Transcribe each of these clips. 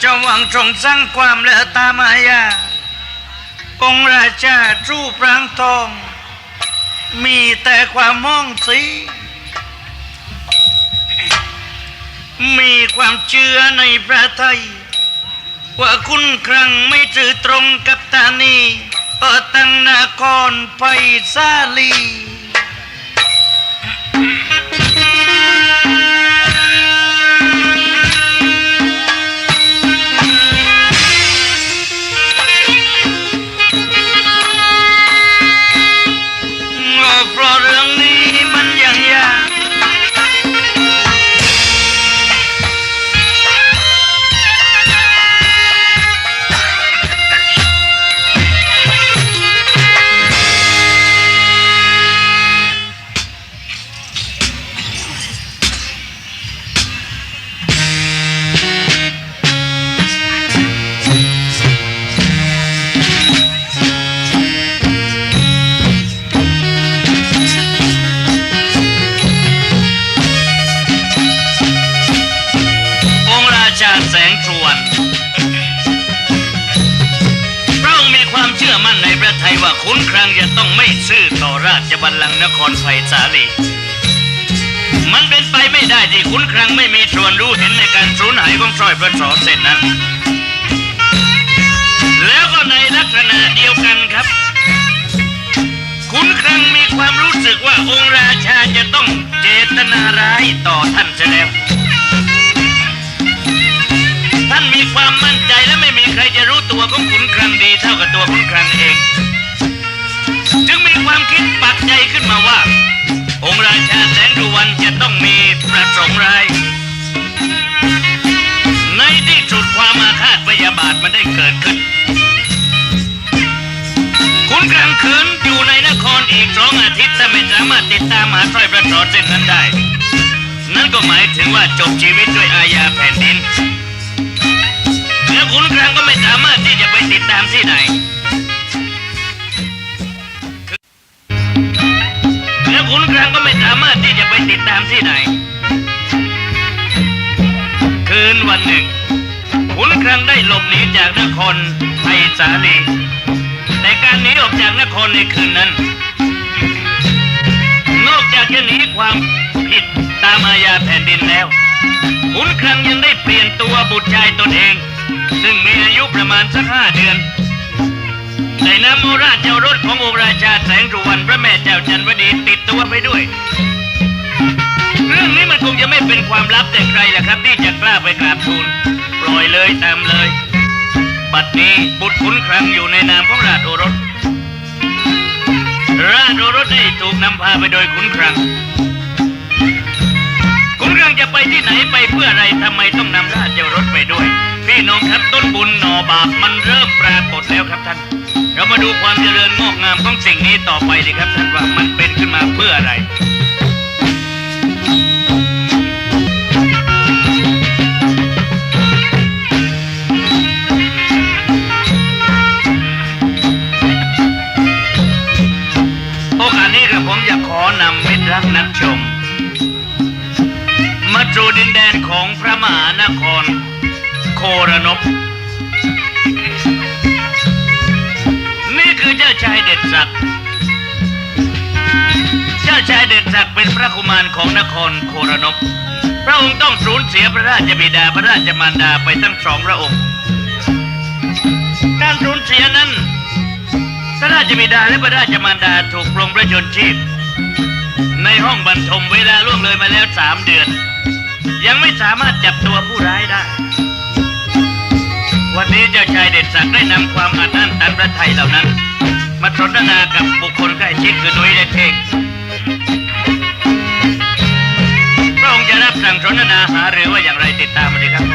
เจ้าวังทรงสร้างความเลอตามายา องค์ราชาจูปรางทอง มีแต่ความมองสี มีความเชื่อในพระไทย ว่าคุณครั้งไม่จือตรงกับตานีเออตั้งนาครไปซาลี ได้ที่ขุนครั้งไม่มีส่วนรู้เห็นในการสูญหายของสร้อยพระสอเสร็จนั้น แล้วก็ในลักษณะเดียวกันครับขุนครั้งมีความรู้สึกว่าองค์ราชาจะต้องเจตนาร้ายต่อท่านเสียแล้ว ท่านมีความมั่นใจและไม่มีใครจะรู้ตัวของขุนครังดีเท่ากับตัวขุนครังเอง จึงมีความคิดปักใจขึ้นมาว่า องค์ราชาแสงดุวันจะต้องมีประสงค์ร้าย ในที่สุดความอาฆาตพยาบาทมันได้เกิดขึ้นขุนครังขืนอยู่ในนครอีกสองอาทิตย์ถ้าไม่สามารถติดตามหาสร้อยพระสอเส้นนั้นได้ นั่นก็หมายถึงว่าจบชีวิตด้วยอาญาแผ่นดิน แล้วขุนครังก็ไม่สามารถที่จะไปติดตามที่ไหน ขุนครังก็ไม่สามารถที่จะไปติดตามที่ไหน คืนวันหนึ่ง ขุนครังได้หลบหนีจากนครไผ่สาลีแต่การหนีออกจากนครในคืนนั้น นอกจากจะหนีความผิดตามอาญาแผ่นดินแล้ว ขุนครังยังได้เปลี่ยนตัวบุตรชายตนเอง ซึ่งมีอายุประมาณสักห้าเดือน ได้นำโอราชเจ้ารถขององค์ราชาแสงสุวรรณพระแม่เจ้าจันวดีติดตัวไปด้วย เรื่องนี้มันคงจะไม่เป็นความลับแต่ใครล่ะครับที่จะกล้าไปกราบทูลปล่อยเลยตามเลย บัดนี้บุตรขุนครังอยู่ในนามของราชโอรส ราชโอรสได้ถูกนำพาไปโดยขุนครังขุนครังจะไปที่ไหนไปเพื่ออะไรทำไมต้องนำราชเจ้ารถไปด้วย พี่น้องครับต้นบุญหนอบาปมันเริ่มปรากฏแล้วครับท่าน เรามาดูความเจริญงอกงามของสิ่งนี้ต่อไปดีครับท่านว่ามันเป็นขึ้นมาเพื่ออะไรโอกาสนี้ครับผมจะขอนำมิตรรักนักชม มาสู่ดินแดนของพระมหานคร โครนบ เจ้าชายเด็ดศักดิ์เป็นพระกุมารของนครโครนบพระองค์ต้องสูญเสียพระราชบิดาพระราชมารดาไปทั้งสองพระองค์ การสูญเสียนั้น พระราชบิดาและพระราชมารดาถูกปลงพระชนชีพ ในห้องบรรทมเวลาล่วงเลยมาแล้วสามเดือน ยังไม่สามารถจับตัวผู้ร้ายได้ วันนี้เจ้าชายเด็ดศักดิ์ได้นำความอัดอั้นตันพระไทยเหล่านั้น มาสนทนากับบุคคลใกล้ชิดคือนุ้ยและเทง สั่งสนทนาหาหรือว่าอย่างไรติดตามมาเลยครับ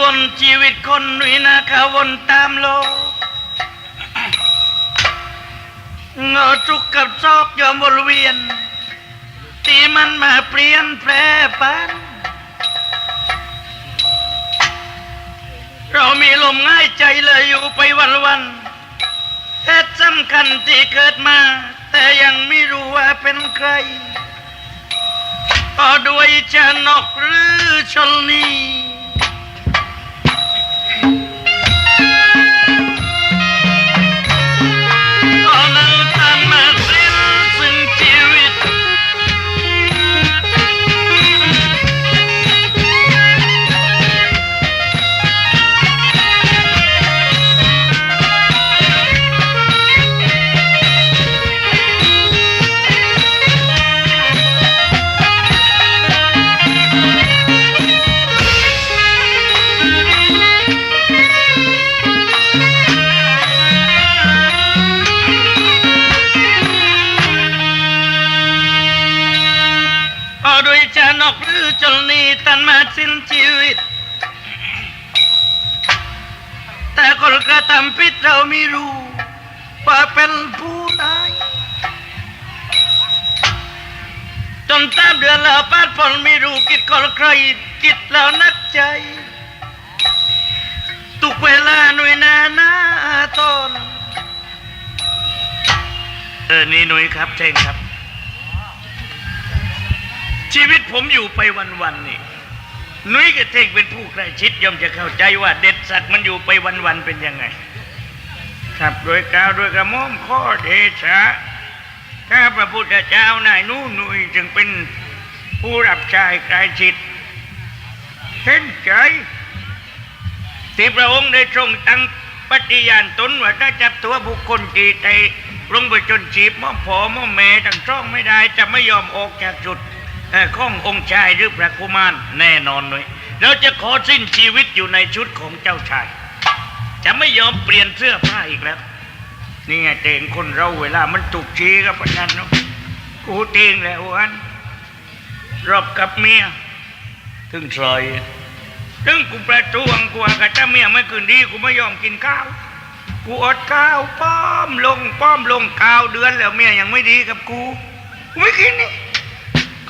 วนชีวิตคนนุ่ยนาคาวนตามโลกเงาทุกข์กับโศกยอมวนเวียน ที่มันมาเปลี่ยนแปรปัน เรามีลมง่ายใจเลยอยู่ไปวันวันๆเหตุสำคัญที่เกิดมา แต่ยังไม่รู้ว่าเป็นใครก็ด้วยจะนกหรือชนนี้ ใครกิดแล้วนักใจทุกเวลาหน่วยนาหน้าตนเออนี่หนุ่ยครับเท่งครับ ชีวิตผมอยู่ไปวันๆนี่นุ้ยกับเท่งเป็นผู้ใกล้ชิดย่อมจะเข้าใจว่าเด็ดสัตว์มันอยู่ไปวันๆเป็นยังไง ครับโดยกล่าวโดยกระม่อมข้อเดชะข้าพระพุทธเจ้านายนู้นุยจึงเป็น ผู้รับใช้ใกล้ชิดเห็นใจที่พระองค์ได้ทรงตั้งปฏิญาณตนว่าถ้าจับตัวบุคคลจีไตลงไปจนจีบม่อมผอม่อมแม่ทั้งช่องไม่ได้ จะไม่ยอมออกจากจุดเอ่อขององค์ชายหรือพระกุมารแน่นอนเลยเราจะขอสิ้นชีวิตอยู่ในชุดของเจ้าชาย จะไม่ยอมเปลี่ยนเสื้อผ้าอีกแล้ว นี่ไงเตงคนเราเวลามันตุกชีกับพนันเนาะกูเตงแล้ววัน รอบกับเมียถึงซอยถึงกูประท้วงกูว่ากับเจ้าเมียไม่คืนดีกูไม่ยอมกินข้าว กูอดข้าวป้อมลงป้อมลงข้าวเดือนแล้วเมียยังไม่ดีกับกูกูไม่กินนี่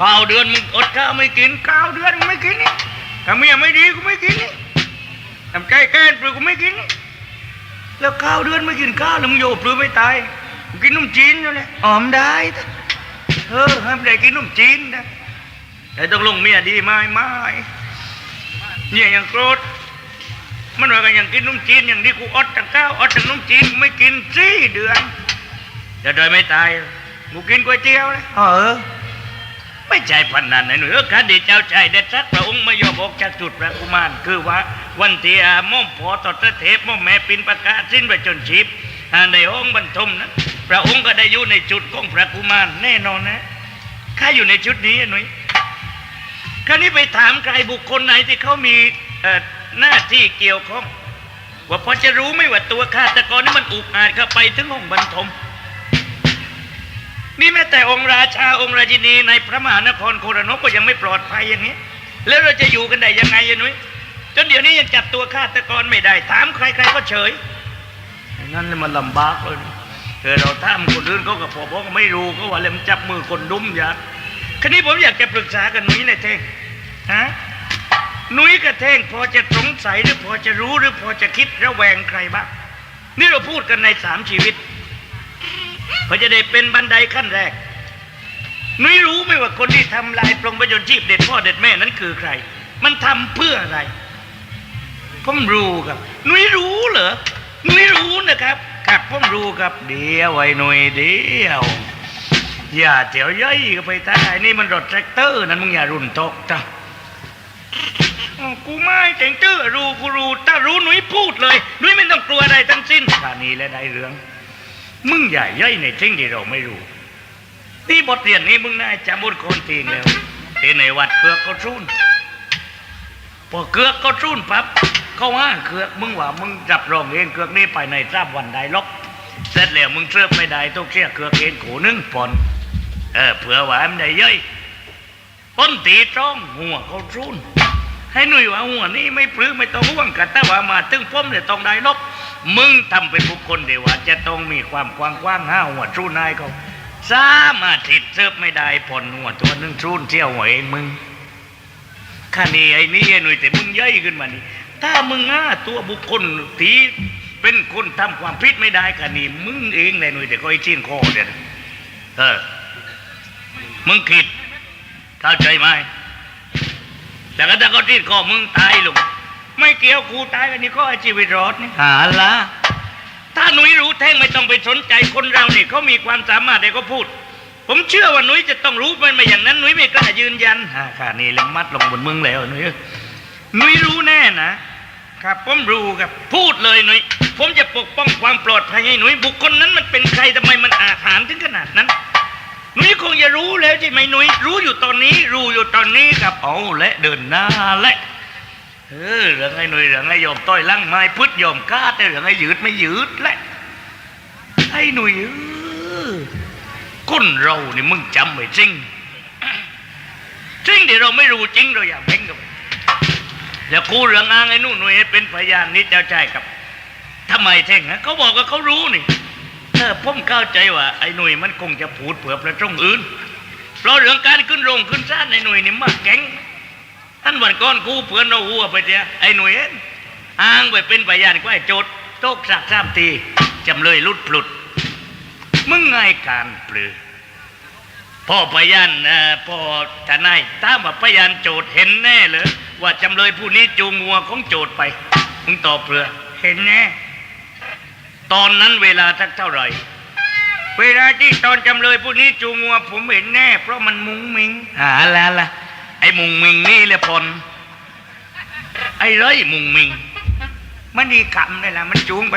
ข้าวเดือนมึงอดข้าวไม่กินข้าวเดือนมึงไม่กินนี่ถ้าเมียไม่ดีกูไม่กินนี่ทำใจแกล้ปลือกูไม่กินนี่แล้วข้าวเดือนไม่กินข้าวแล้วมึงโยบปลือไม่ตายกินนุ่มจีนอยู่เลยหอมได้เออห้ามได้กินนุ่มจีนนะ แต่ต้องลงเมียดีไหมไม่เนี่ยยังโกรธมันว่ากันยังกินนุ่มจีนอย่างที่กูอดจากข้าวอดจากนุ่มจีนกูไม่กินสี่เดือนจะโดยไม่ตายกูกินก๋วยเตี๋ยวเลยเออไม่ใช่พันนันนะหนูเออคดีเจ้าชายเด็ดสักพระองค์ไม่ยอมออกจากจุดพระกุมารคือว่าวันที่อาม่อมพอตอดเทพม่อมแม่ปินประกาศสิ้นไปจนชีพอ่าในห้องบรรทมนั้นพระองค์ก็ได้อยู่ในจุดของพระกุมารแน่นอนนะข้าอยู่ในชุดนี้อะหนุ่ย คราวนี้ไปถามใครบุคคลไหนที่เขามีหน้าที่เกี่ยวข้อง ว่าพอจะรู้ไหม่ว่าตัวฆาตกรนี่มันอุกอาจเข้าไปถึงห้องบรรทมนี่แม้แต่องค์ราชาองค์ราชินีในพระมหานครโครนกก็ยังไม่ปลอดภัยอย่างนี้ แล้วเราจะอยู่กันได้ยังไงยนุ้ยจนเดี๋ยวนี้ยังจับตัวฆาตกรไม่ได้ ถามใครๆก็เฉยนั่นมันลำบากเลยเธอเราถามคนอื่นเขาก็พอบอก็ไม่รู้ก็ว่าเลยมันจับมือคนดุ้มยา คันนี้ผมอยากจะปรึกษากันนุ้ยในอยเท่งฮะนุ้ยกับเท่งพอจะสงสัยหรือพอจะรู้หรือพอจะคิดระแวงใครบ้างนี่เราพูดกันในสามชีวิตพอจะได้เป็นบันไดขั้นแรกนุ้ยรู้ไหมว่าคนที่ทำลายปรงประโยชน์ชีพเด็ดพ่อเด็ดแม่นั้นคือใคร มันทำเพื่ออะไรผมรู้ครับนุ้ยรู้เหรอนุ้ยรู้นะครับครับผมรู้ครับ เดียวไว้หน่อยเดียว อย่าเจียวย่อยก็ไปท่าไอ้นี่มันรถแทรกเตอร์นั้นมึงอย่ารุนตกจ้ะอ้ากูไม่แต่งเตอร์รู้กูรู้ถ้ารู้หนุ้ยพูดเลยหนุ้ยไม่ต้องกลัวอะไรทั้งสิ้นท่านี้และได้เรื่อง มึงใหญ่ย่อยในสิ่งที่เราไม่รู้ นี่บทเรียนนี้มึงน่าจะมุดคนทีนแล้วที่ในวัดเกือกก็ชุนพอเกือกก็ชุนปั๊บเขาว่าเกือกมึงว่ามึงจับรองเองเกือกนี้ไปในทราบวันใดล็อกเสร็จแล้วมึงเชื่อไม่ได้ต้องเชื่อเกือกเองโขนึงปอน เออเผื่อว่ามันได้ย่อยป้นตีจ้องหัวเขาชุนให้หนุ่ยว่าหัวนี่ไม่ปลื้มไม่ต้องห่วงกันแต่ว่ามาถึงพ้มเนี่ยต้องได้ลบมึงทำเป็นบุคคลเดียวว่าจะต้องมีความกว้างกว้างห้าหัวรูนนายเขาสามารถติดเสิร์ฟไม่ได้ผ่อนหัวตัวหนึงรูนเที่ยวหัวเองมึงข้านี่ไอ้นี่ไอ้หนุ่ยแต่มึงย่อยขึ้นมานี่ถ้ามึงห้าตัวบุคคลทีเป็นคนทำความผิดไม่ได้ข้านี่มึงเองไอ้หนุ่ยแต่ก็ไอ้ชิ้นคอเดียเออ มึงคิดเข้าใจไหมแต่ก็ถ้าเขาที่คอมึงตายลงไม่เกี่ยวกูตายกันนี่ก็ชีวิตรอดนี่หาละถ้าหนุ่ยรู้แท่งไม่ต้องไปสนใจคนเรานี่เขามีความสามารถเดี๋ยวก็พูด ผมเชื่อว่าหนุ่ยจะต้องรู้มันมาอย่างนั้นหนุ่ยไม่กล้ายืนยันฮ่าข้านี่เล็มัดลงบนมึงแล้วหนุ่ยหนุ่ยรู้แน่นะครับผมรู้ครับพูดเลยหนุ่ยผมจะปกป้องความปลอดภัยให้หนุ่ยบุคคลนั้นมันเป็นใครทำไมมันอาถรรพ์ถึงขนาดนั้นห นุ่ยคงจะรู้แล้วใช่ไหมนุ่ยรู้อยู่ตอนนี้ รู้อยู่ตอนนี้กับเอาและเดินหน้าและเออเรื่องไอ้หนุ่ยเรื่องไอ้ยอมต้อยลั่งไม้พึดยอมกล้าแต่เรื่องไอ้ยืดไม่ยืดและไอ้หนุ่ยเออคนเรานี่มึงจำไว้จริงจริงที่เราไม่รู้จริงเราอย่าเพ่งกับอย่ากูเรื่องอ้างไอ้นู่นหนุ่ยให้เป็นพยานนี่เจ้าใจกับทำไมเท่งฮะเขาบอกว่าเขารู้นี่ เออผมเข้าใจว่าไอ้หนุ่ยมันคงจะพูดเผื่อประตรงอื่น เพราะเรื่องการขึ้นโรงขึ้นศาลไอ้หนุ่ยนี่มาแก๊งท่านวันก่อนกูเพื่อนเราหัวไปเดียไอ้หนุ่ยเอ็นอ้างไปเป็นพยานก็ไอ้โจทย์โตกสักสามทีจำเลยลุดปลุด มึงไงการปลือพ่อพยานอ่อพ่อทนายถ้ามว่าพยานโจทย์เห็นแน่เลยว่าจำเลยผู้นี้จูงงัวของโจทย์ไป มึงตอบเปลือเห็นแน่ ตอนนั้นเวลาสักเท่าไหร่ เวลาที่ตอนจำเลยผู้นี้จูงงัวผมเห็นแน่ เพราะมันมุงมิงหาแล้วล่ะ ไอ้มุงมิงนี่แหละพลไอ้ร้อยมุงมิง มันดีขำนี่แหละมันจูงไป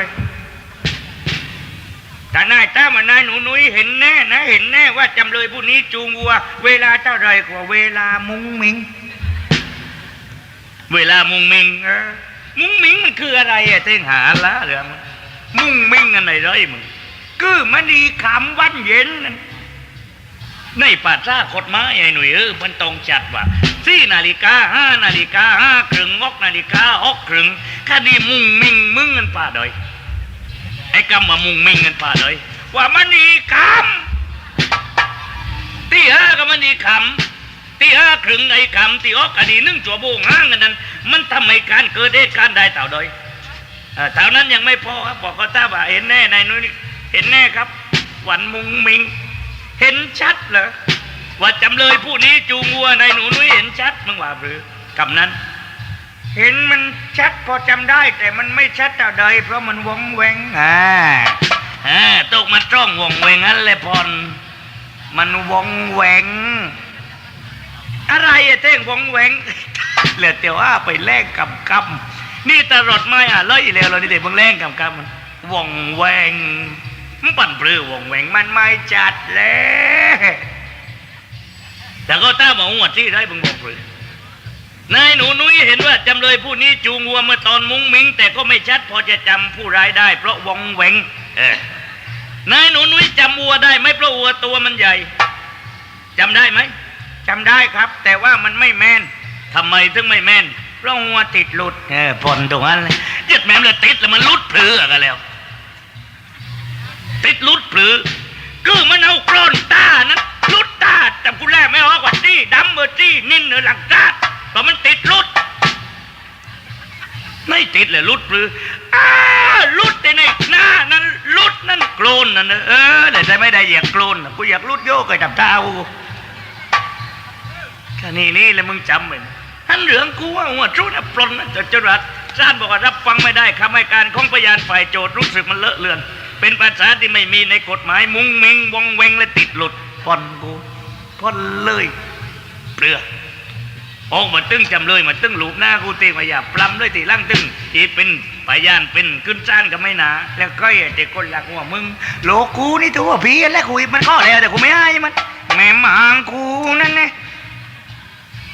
แต่นายตามันนายหนูนุ้ยเห็นแน่นะ เห็นแน่ว่าจำเลยผู้นี้จูงวัว เวลาเท่าไหรกว่าเวลามุงมิง เวลามุงมิงเออมุงมิงมันคืออะไรอะเท่งหาละเรื่องมัน มุ่งมิงอะไรร้อยมึงคือมันดีขำวันเย็นนั่นในป่าซ่ากฎหมายไอ้หนุ่ยเออมันต้องจัดว่าสี่นาฬิกาห้านาฬิกาห้าครึ่งอกนาฬิกาอกครึ่งคดีมุ่งมิงมึงเงินป่าดอยไอ้กำมามุ่งมิงเงินป่าดอยว่ามันดีขำที่ห้าก็มันดีขำที่ห้าครึ่งไอ้คำที่ออกคดีนึ่งจัวโบงห้างกันนั้น มันทำให้การเกิดเหตุการณ์ได้เต่าดยเอ่อ เท่านั้นยังไม่พอครับ บอกก็ทราบว่าเห็นแน่ในนู้นเห็นแน่ครับ หวันมุงมิง เห็นชัดเหรอว่าจำเลยผู้นี้จูงวัวในหนูนุ้ยเห็นชัดมึงว่าหรือคำนั้น เห็นมันชัดพอจำได้ แต่มันไม่ชัดเท่าใดเพราะมันวงแวงอ่าอ่าตกมาจ้องวงแวงนั่นเลยพรมันวงแวง อะไรอะเท่งวงแหวงเหลือเตียวอ้าไปแลกกับกำ นี่ตลอดไม่อะเลยแล้วเรานี่เด็กมึงแลกำกับมันว่องแหวงมันปั่นเปลือวงแหวงมันไม่จัดเลยแต่ก็ต้าบอกหัวที่ได้บึงบอกปลื้อนายหนูนุ้ยเห็นว่าจำเลยผู้นี้จูงวัวเมื่อตอนมุ้งมิง แต่ก็ไม่ชัดพอจะจำผู้ร้ายได้ เพราะวองแหวงเออนายหนูนุ้ยจำวัวได้ไหมเพราะวัวตัวมันใหญ่จำได้ไหมจำได้ครับ แต่ว่ามันไม่แม่นทำไมถึงไม่แม่น เพราติดหลุดเออผลตรงนั้นเลยยึดแม่มเลยติดแล้วมันลุดผือกันแล้ว ติดลุดผือคือมันเอากรอนตานั้นลุดตาจำกูแรกไม่ออกว่าจี้ดำเบอร์จี้นิ่นเนือหลังตาเพราะมันติดลุด ไม่ติดเลยลุดผืออ้าลุดแต่ในหน้านั้นลุดนั่นโกรนนั่นนะเออแต่ได้ไม่ได้อยากโกรนนะกูอยากลุดโยกไอ้ดับเท้าแค่นี้นี่เลยมึงจำไว้น ท่านเหลืองกูว่าหัวชุดน่ะปลนนะจรัดศาลบอกว่ารับฟังไม่ได้คำให้การของพยานฝ่ายโจทย์รู้สึกมันเลอะเลือน เป็นภาษาที่ไม่มีในกฎหมายมุ้งมิงวงเวงและติดหลุดพ่อนกูพ่อนเลยเปลือกโอ้มาตึ้งจำเลยมาตึ้งหลูบหน้ากูตีมาอย่าปล้ำด้วยตีล่างตึ้งที่เป็นพยานเป็นขึ้นศาลก็ไม่นา แล้วก็ไอ้เด็กคนหลักหัวมึงโลกูนี่ตัวพี่แล้วกูมันก็แล้วแต่กูไม่ให้มันแม่มางกูนั่นไง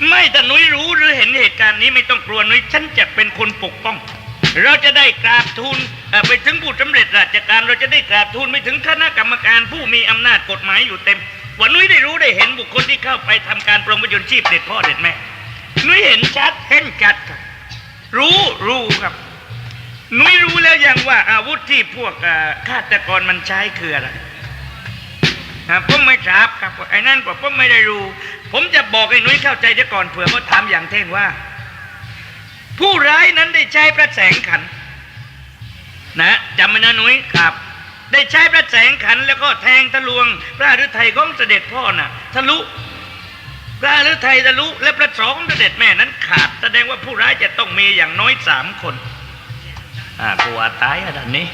ไม่แต่นุ้ยรู้หรือเห็นเหตุการณ์นี้ไม่ต้องกลัวนุ้ยฉันจะเป็นคนปกป้อง เราจะได้กราบทูลเอ่อไปถึงผู้สำเร็จราชการเราจะได้กราบทูลไปถึงคณะกรรมการผู้มีอำนาจกฎหมายอยู่เต็มว่านุ้ยได้รู้ได้เห็นบุคคลที่เข้าไปทำการปรมประโยชน์ชีพเด็ดพ่อเด็ดแม่นุ้ยเห็นชัดเห็นชัดครับ รู้รู้ครับ นุ้ยรู้แล้วยังว่าอาวุธที่พวกเอ่อฆาตกรมันใช้คืออะไรอ่าผมไม่ทราบครับไอ้นั่นก็ผมไม่ได้รู้ ผมจะบอกให้นุ้ยเข้าใจเดี๋ยวก่อนเผื่อเขาถามอย่างเท่งว่า ผู้ร้ายนั้นได้ใช้พระแสงขัน นะจำไว้นะนุ้ยครับ ได้ใช้พระแสงขันแล้วก็แทงทะลวง พระฤทัยของเสด็จพ่อน่ะ ทะลุพระฤทัยทะลุและพระสองของเสด็จแม่นั้นขาด แสดงว่าผู้ร้ายจะต้องมีอย่างน้อยสามคนอ่ากลัวตายอันนี้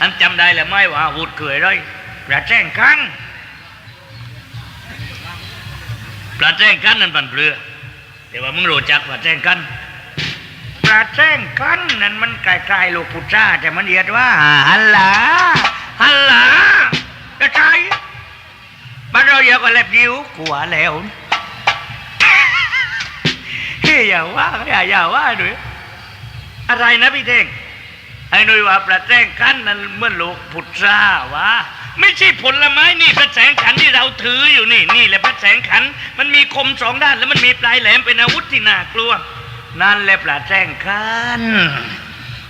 อันจำได้หรือไม่ว่าอาวุธเกยเลยพระแจ้งขัน พระแจ้งขันนั่นปันเปลือแต่ว่ามึงรู้จักพระแจ้งขันปลาแจ้งกันนั่นมันไกลๆลูกพุทธาแต่มันเรียกว่าฮัลลาฮัลลาจะใช่บ้านเราเรียกว่าแลบยิ้วกลัวแล้วเฮ้ยอย่าว่าอย่าอย่าว่าด้วย อะไรนะพี่เท่งไอ้หนุ่ยว่าปลาแจ้งกันนั่นเมื่อลูกพุทธาวะ ไม่ใช่ผลไม้นี่พระแสงขันที่เราถืออยู่นี่นี่แหละพระแสงขัน มันมีคมสองด้านแล้วมันมีปลายแหลมเป็นอาวุธที่น่ากลัว นั่นแหละปลาแจ้งคัน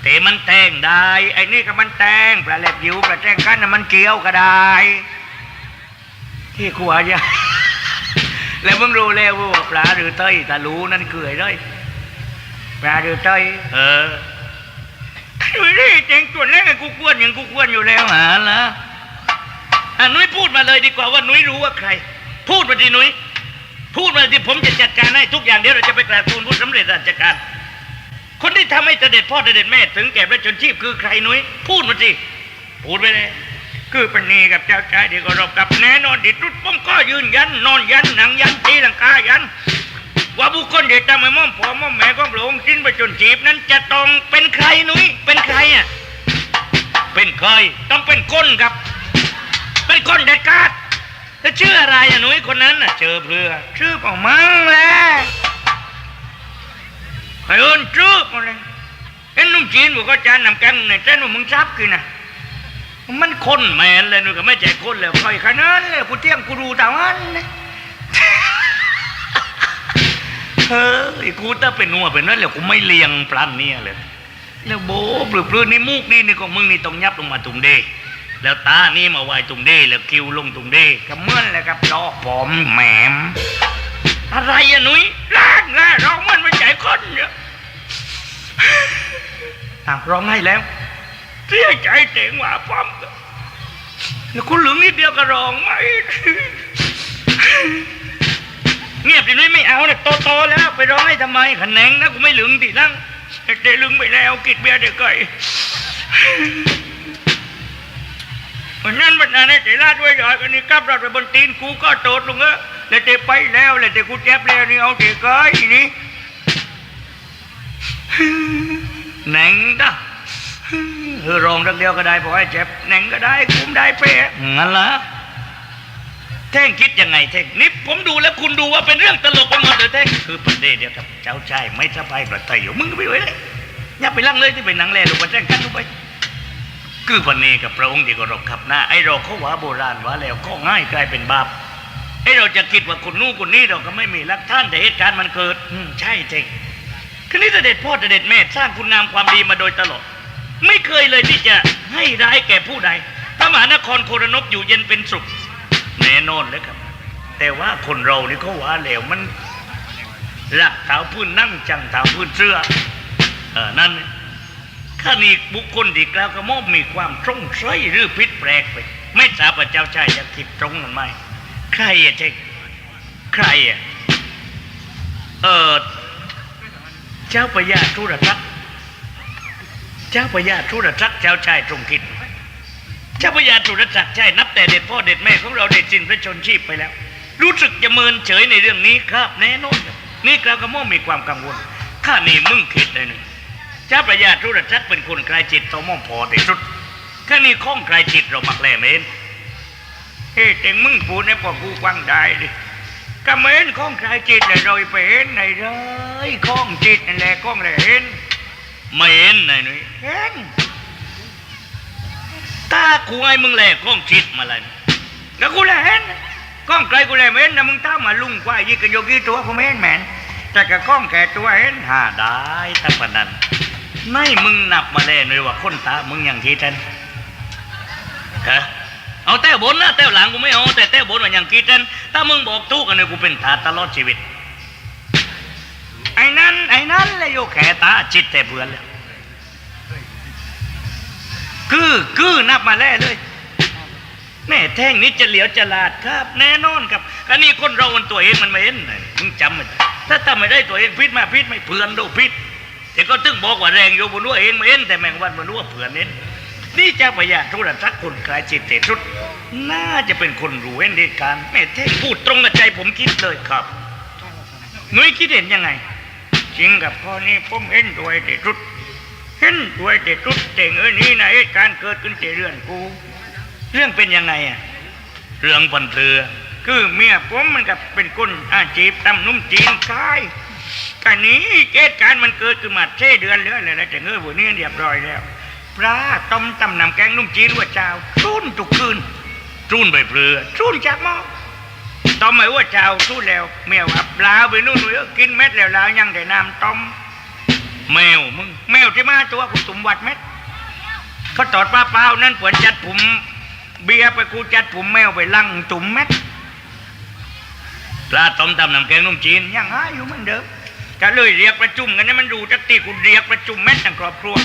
แต่มันแทงได้ไอ้นี่ก็มันแทงปลาเล็บยิวปลาแจ้งคันน่ะมันเกี่ยวก็ได้ ที่ขัวอย่าแล้วมึงรู้แล้วว่าปลาหรือเต้ยตารู้นั่นคืออะไรปลาหรือเต้ยเออดูดิเจ๋งตัวแรกไอ้กูกวนอย่างกูกวนอยู่แล้วหาละ อะนุ้ยพูดมาเลยดีกว่าว่านุ้ยรู้ว่าใคร พูดมาดินุ้ยพูดมาที่ผมจะจัดการให้ทุกอย่างเดี๋ยวเราจะไปกราบทูลผู้สำเร็จราชการ คนที่ทำให้เสด็จพ่อเสด็จแม่ถึงแก่พระชนชีพคือใครนุ้ยพูดมาสิพูดไปเลยคือปณีกับเจ้าชายที่เคารพกับแน่นอนที่สุดผมก็ยืนยัน นอนยันหนังยันตีลังกายัน ว่าบุคคลที่ทำให้ม่อมพ่อม่อมแม่ของพระองสิ้นพระชนชีพนั้นจะต้องเป็นใครนุ้ยเป็นใครอะเป็นใครต้องเป็นคนครับ เป็นคนเด็ดขาดแล้วชื่ออะไรอะหนุ่ยคนนั้นน่ะเจอเพื่อชื่อของมังแหละไอ้เอิญชื่อมาเลยเอ็นนุ่มจีนบอกว่าจานนำแกงในเส้นว่ามึงซับกินน่ะมันคนแมนเลยหนูก็ไม่ใจคนเลยใครขนาดเลยกูเที่ยงกูรู้แต่วันนะเฮ้ยกูถ้าเป็นนัวเป็นนั่นแล้วกูไม่เลียงปลันเนี่ยเลยแล้วโบปลือปลือนี่มูกนี่นี่ของมึงนี่ต้องยับลงมาตุงเด แล้วตานี่มาไว้ตุงเดแล้วคิวลงตุงเดก็เหมื่อนแหละครับดอกปอมแหมม อะไรอะหนุ้ยล้านล้านร้องมันไม่ใจคนเนี่ยอะร้องให้แล้วเสียใจเจ๋งว่าป้อมแล้วคุณเหลืองนิดเดียวก็ร้องไหมเงียบดินุ้ยไม่เอาเนี่ยโตๆแล้ว ไปร้องให้ทำไมขันแหนงนะกูไม่เหลืองดินั่งเด็กๆลึงไปแล้วกิดเบียร์เด็กไก่ วันนั้นวันนั้นเจลาดด้วยหน่อยกันนี่กลับรถไปบนตีนกูก็โตดลงเออแล้วเตไปแล้วแล้วเตกูเจ็บแล้วนี่เอาเตกายนี่หนังด้ะเออรองรักเดียวก็ได้พอให้เจ็บหนังก็ได้คุมได้เป๊ะงั้นละแท่งคิดยังไงแท่งนี่ผมดูแล้วคุณดูว่าเป็นเรื่องตลกไปหมดเลยแท่งคือประเด็นเดียวกับ เจ้าชายไม่สบายประเทศอยู่มึงก็ไปไว้เลยอย่าไปลั่งเลยที่เป็นหนังแล่ลูกมาแท่งกันลูกไป คือวันนี้กับพระองค์ที่เคารพขับหน้าไอ้เราเขาว่าโบราณว่าแล้วก็ง่ายกลายเป็นบาปไอ้เราจะคิดว่าคนนู้นคนนี้เราก็ไม่มีหลักฐานแต่เหตุการณ์มันเกิดอืมใช่จริงคือนี่เสด็จพ่อเสด็จแม่สร้างคุณงามความดีมาโดยตลอดไม่เคยเลยที่จะให้ร้ายแก่ผู้ใดพระมหานครโครนบอยู่เย็นเป็นสุขแน่นอนเลยครับ แต่ว่าคนเรานี่เขาว่าแล้วมันหลักเท้าพื้นนั่งจังเท้าพื้นเสื้อเออนั่น ข้านี่บุคคลที่กล่าวกระม่อมมีความตรงใสหรือผิดแปลกไป ไม่ทราบว่าเจ้าชายจะคิดตรงนั้นไหมใครอะใช่ใครอะเออเจ้าพญาธุรทักษ์เจ้าพญาธุรทักษ์เจ้าชายตรงคิด เจ้าพญาธุรทักษ์ใช่นับแต่เด็ดพ่อเด็ดแม่ของเราได้สิ้นพระชนชีพไปแล้ว รู้สึกจะเมินเฉยในเรื่องนี้ครับ แน่นอนนี่กล่าวกระม่อมมีความกังวล ข้านี่มึงคิดเลยหนึ่ง เจ้าประหยาธุรทัศน์เป็นคนใครจิตต่อม่อมพอที่สุดแค่นี้ข้องใครจิตเรามักแลเมนเฮ้เต็งมึงพูดให้พอกูฟังได้ดิก็เมนข้องใครจิตเลยเราไปเห็นในเลยข้องจิตนั่นแหละข้องเลยเห็นไม่เห็นไหนหนุ่ยเห็นตากูให้มึงแหลกข้องจิตมาเลยแล้วกูแหลเห็นข้องใครกูแลไม่เห็นนะมึงท้ามาลุงกว่ายี่กันโยกี้ตัวกูไม่เห็นแมนแต่กระก้องแก่ตัวเห็นหาได้ถ้าปานนั้น ไม่มึงนับมาแล้วเลยว่าคนตามึงอย่างที่ท่านฮะเอาแต้วบนนะแต้วหลังกูไม่เอาแต่แต้วบนว่าอย่างที่ท่านถ้ามึงบอกทุกกันเลยกูเป็นทาตลอดชีวิต ไอ้นั้นไอ้นั้นเลยโยแขตาจิตแต่เบื่อแล้วคือคือนับมาแล้วเลยแม่แท่งนี้จะเหลียวจะลาดครับ แน่นอนครับอันนี้คนเรามันตัวเองมันไม่เห็นนะมึงจำมันถ้าทำไม่ได้ตัวเองพิษมาพิษไม่เพื่อนดูพิษ แต่ก็ตึงบอกว่าแรงอยู่บนรู้เองไม่เห็นแต่แมงวันมันรู้ว่าเพื่อนเห็นนี่เจ้าพญาโทรทัศน์คนคลายจิตเตสุด น่าจะเป็นคนรู้เห็นเหตุการณ์แม่แท่งพูดตรงกับใจผมคิดเลยครับหนุ้ยคิดเห็นยังไง จริงกับข้อนี้ผมเห็นด้วยเด็ดสุด เห็นด้วยเด็ดสุดแต่งเออนี้นะเหตุการณ์เกิดขึ้นในเรือนกู เรื่องเป็นยังไงอะเรื่องพันเถือคือเมียผมมันกับเป็นคนอาจีบทำนุ่มจีนคาย กันนี้เหตุการณ์มันเกิดขึ้นมาเช่เดือนเรื่อยเลยนะแต่เงื้อหัวนี้เรียบร้อยแล้วปลาต้มตำนำแกงนุ่มจีนหัวเจ้าทุ่นทุกคืนทุ่นไปเปลือทุ่นจากหม้อต้มไปหัวเจ้าทุ่นแล้วเมียว่าปลาไปนู่นเยอะกินเม็ดแล้วล้วยังแต่น้ำต้มแมวมึงแมวที่มาตัวกูตุ่มวัดเม็ดเขาตอดปลาเปล่านั่นเปิดจัดผมเบียร์ไปกูจัดผมแมวไปลังจุ่มเม็ดปลาต้มตำน้ำแกงนุ่มจีนยังหาอยู่เหมือนเดิม ก็เลยเรียกประชุมกันให้มันดูจักตีกูเรียกประชุมเม็ดทั้งครอบครัว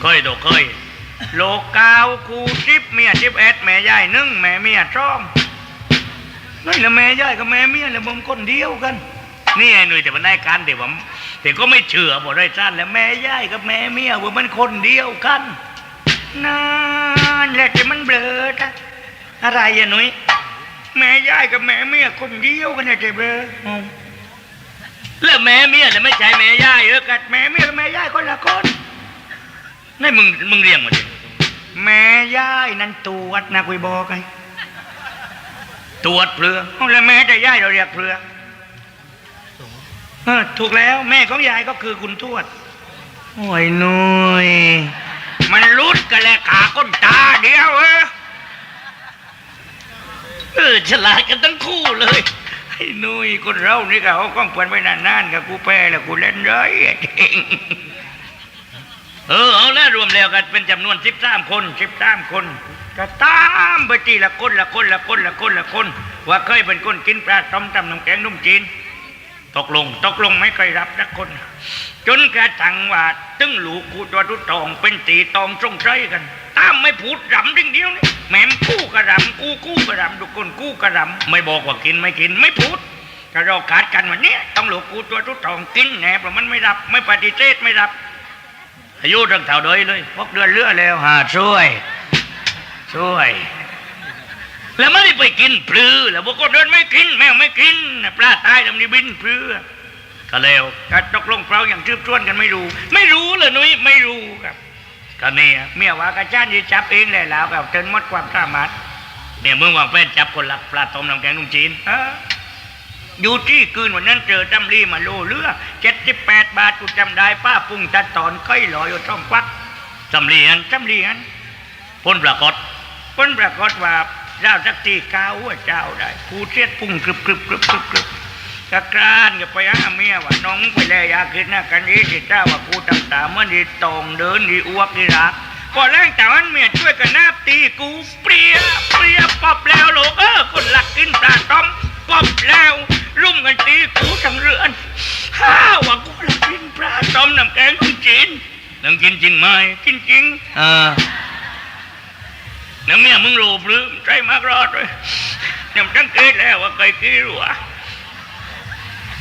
เคยโดเคย โลกกาวกูสิบเมียสิบเอ็ดแม่ยายนึ่งแม่เมียช่องนี่ละแม่ยายกับแม่เมียละมึงคนเดียวกัน นี่ไอ้หนุ่ยแต่มันได้การเดี๋ยวผมแต่ก็ไม่เชื่อบอกได้สั้นแล้วแม่ย่ายกับแม่เมียว่ามันคนเดียวกันนั่นแหละที่มันเบลอจ้ะอะไรอะหนุ่ยแม่ย่ายกับแม่เมียคนเดียวกันเนี่ยจะเบลออืม แล้วแม่เมียเนี่ยไม่ใช่แม่ย่ายเออกัดแม่เมียกับแม่ย่ายคนละคนนี่มึงมึงเรียงมาดิแม่ย่ายนั่นตรวจนะกุยบอกไงตรวจเปลือเอาแล้วแม่แต่ย่ายเราเรียกเปลือเออถูกแล้วแม่ของยายก็คือคุณทวด โอ้ยนุ้ยมันรุดกันแหละขาก้นตาเดียวเออเออฉลาดกันทั้งคู่เลย ไอ้นุ้ยคนเรานี่ก็เขาก้องเปินไว้นานๆกับกูแพ้แล้วกูเล่นเลยเองเออเอาแล้วรวมแล้วกันเป็นจำนวนสิบสามคนสิบสามคนก็ตามไปทีละคนละคนละคนละคนละคน ว่าเคยเป็นคนกินปลาต้มตำน้ำแกงนุ่มจีน ตกลง ตกลงไม่เคยรับนักคน จนกระทั่งว่าตึ้งหลูกูตัวทุตองเป็นตีตองตรงใจกัน ตามไม่พูดรำเรื่องเดียวนี่แหม่มกู้กระรำกู้กู้กระรำทุกคนกู้กระรำไม่บอกว่ากินไม่กินไม่พูดก็เราขาดกันวันนี้ต้องหลูกกูตัวทุตองกินแหนเพราะมันไม่รับไม่ปฏิเสธไม่รับ อายุตั้งเท่าเดยเลยพกเดือนเลือแล้วหาช่วย ช่วย แล้วไม่ได้ไปกินปลือแล้วพวกก็เดินไม่กิน แมวไม่กินปลาตายดำนี่บินปลือก็แล้วก็ตกลงเปล่าอย่างทืบทวนกันไม่รู้ ไม่รู้เลยนุ้ยไม่รู้ครับ ก็เนี่ยเมียว่ากระชานยีจับเองเลยแล้วกับเตินหมดความสามารถเนี่ยมึงวางแผนจับคนหลักปลาต้มน้ำแกงนุ่มจีนเอออยู่ที่คืนวันนั้นเจอตำลีมาโลเรือเจ็ดสิบแปดบาทกูจำได้ป้าปุ้งตัดตอนค่อยลอยอยู่ช่องควักตำลีอันตำลีอันพ้นปรากฏพ้นปรากฏว่าเจ้าสักทีก้าวว่าเจ้าได้ผู้เสียดพุ่งกรึบกรึบกรึบกรึบ กรึบกะกรานกับไปหาเมียว่าน้องไปแล้วอยาคิดนะกันนี้ที่เจ้าว่ากูต่างตาเมื่อดีตองเดินดีอ้วกดีรักพอแรงแต่วันเมียช่วยกันนาบตีกูเปรียเปรียปอบแล้วโลกเออคนหลักกินปลาต้มปอบแล้วรุ่มกันตีกูทั้งเรือนฮ่าว่ากูหลักกินปลาต้มน้ำแกงคนจีนนังกินจริงไหมกินจริงอ่าน้ำเมียมึงโลภหรือใจมากรอดเลยยำจังเกตแล้วว่าเคยกี้รัว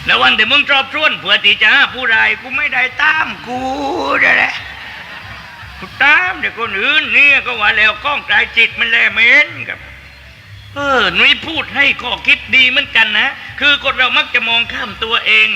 แล้ววันที่มึงชอบชวนเผื่อที่จะหาผู้ใดกูไม่ได้ตามกูได้แหละกูตามเด็กคนอื่นเนี่ยก็ว่าแล้วกล้องกายจิตมันแลเหม็นกับ เออหนุ่ยพูดให้ข้อคิดดีเหมือนกันนะ คือคนเรามักจะมองข้ามตัวเอง